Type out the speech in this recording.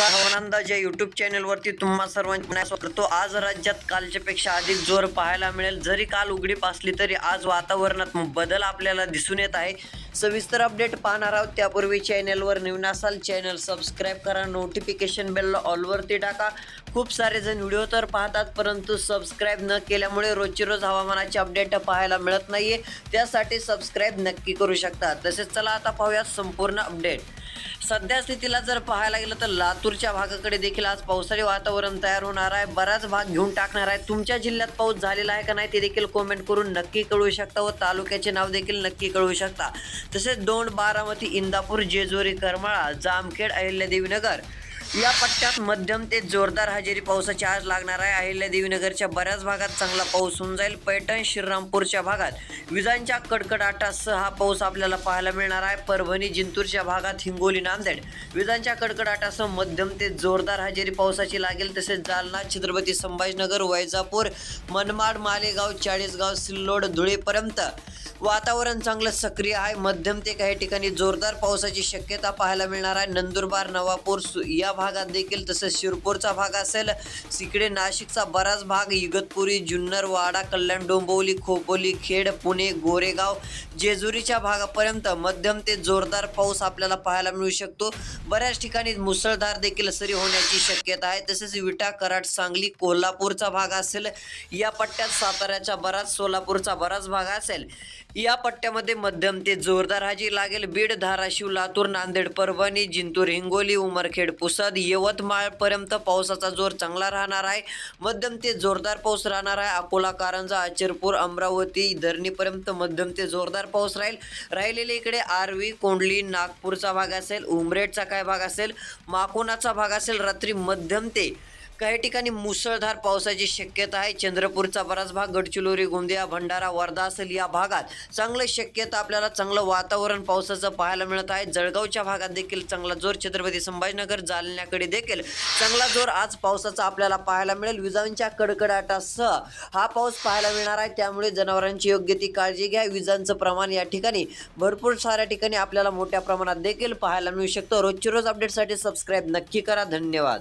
हवामान अंदाज या युट्यूब चॅनलवरती तुम्हा सर्वांना करतो. आज राज्यात कालच्यापेक्षा अधिक जोर पाहायला मिळेल. जरी काल उघडीप असली तरी आज वातावरणात बदल आपल्याला दिसून येत आहे. सविस्तर अपडेट पाहणार आहोत. त्यापूर्वी चॅनलवर नवीन असाल चॅनल सबस्क्राईब करा. नोटिफिकेशन बेलला ऑलवरती टाका. खूप सारे जण व्हिडिओ तर पाहतात परंतु सबस्क्राईब न केल्यामुळे रोजची रोज हवामानाचे अपडेट पाहायला मिळत नाहीये. त्यासाठी सबस्क्राईब नक्की करू शकता. तसेच चला आता पाहूयात संपूर्ण अपडेट सध्या स्थितीला जर पाहायला गेलं तर लातूरच्या भागाकडे देखील आज पावसाळी वातावरण तयार होणार आहे. बराच भाग घेऊन टाकणार आहे. तुमच्या जिल्ह्यात पाऊस झालेला आहे का नाही ते देखील कॉमेंट करून नक्की कळवू शकता व तालुक्याचे नाव देखील नक्की कळवू शकता. तसेच दोन बारामती इंदापूर जेजुरी करमाळा जामखेड अहिल्यादेवी नगर या पट्ट्यात मध्यम ते जोरदार हजेरी पावसाची आज लागणार आहे. अहिल्या देवीनगरच्या बऱ्याच भागात चांगला पाऊस होऊन जाईल. पैठण श्रीरामपूरच्या भागात विजांच्या कडकडाटासह हा पाऊस आपल्याला पाहायला मिळणार आहे. परभणी जिंतूरच्या भागात हिंगोली नांदेड विजांच्या कडकडाटासह मध्यम ते जोरदार हजेरी पावसाची लागेल. तसेच जालना छत्रपती संभाजीनगर वैजापूर मनमाड मालेगाव चाळीसगाव सिल्लोड धुळेपर्यंत वातावरण चांगलं सक्रिय आहे. मध्यम ते काही ठिकाणी जोरदार पावसाची शक्यता पाहायला मिळणार आहे. नंदुरबार नवापूर या भागात देखील तसंच शिरपूरचा भाग असेल. तिकडे नाशिकचा बराच भाग इगतपुरी जुन्नर वाडा कल्याण डोंबिवली खोपोली खेड पुणे गोरेगाव जेजुरीच्या भागापर्यंत मध्यम ते जोरदार पाऊस आपल्याला पाहायला मिळू शकतो. बऱ्याच ठिकाणी मुसळधार देखील सरी होण्याची शक्यता आहे. तसेच विटा कराड सांगली कोल्हापूरचा भाग असेल. या पट्ट्यात साताऱ्याचा बराच सोलापूरचा बराच भाग असेल. या पट्ट्यामध्ये मध्यम ते जोरदार हाजी लागेल. बीड धाराशिव लातूर नांदेड परभणी जिंतूर हिंगोली उमरखेड पुसद यवतमाळ यवतमाळपर्यंत पावसाचा जोर चांगला राहणार आहे. मध्यम ते जोरदार पाऊस राहणार आहे. अकोला कारंजा अचिरपूर अमरावती धरणीपर्यंत मध्यम ते जोरदार पाऊस राहील. राहिलेले इकडे आर्वी कोंडली नागपूरचा भाग असेल उमरेडचा काय भाग असेल माकोनाचा भाग असेल रात्री मध्यम ते काही ठिकाणी मुसळधार पावसाची शक्यता आहे. चंद्रपूरचा बराच भाग गडचिरोली गोंदिया भंडारा वर्धा असेल या भागात चांगलं शक्यता आपल्याला चांगलं वातावरण पावसाचं पाहायला मिळत आहे. जळगावच्या भागात देखील चांगला जोर छत्रपती संभाजीनगर जालन्याकडे देखील चांगला जोर आज पावसाचा आपल्याला पाहायला मिळेल. विजांच्या कडकडाटासह हा पाऊस पाहायला मिळणार आहे. त्यामुळे जनावरांची योग्य ती काळजी घ्या. विजांचं प्रमाण या ठिकाणी भरपूर साऱ्या ठिकाणी आपल्याला मोठ्या प्रमाणात देखील पाहायला मिळू शकतं. रोजची रोज अपडेटसाठी सबस्क्राईब नक्की करा. धन्यवाद.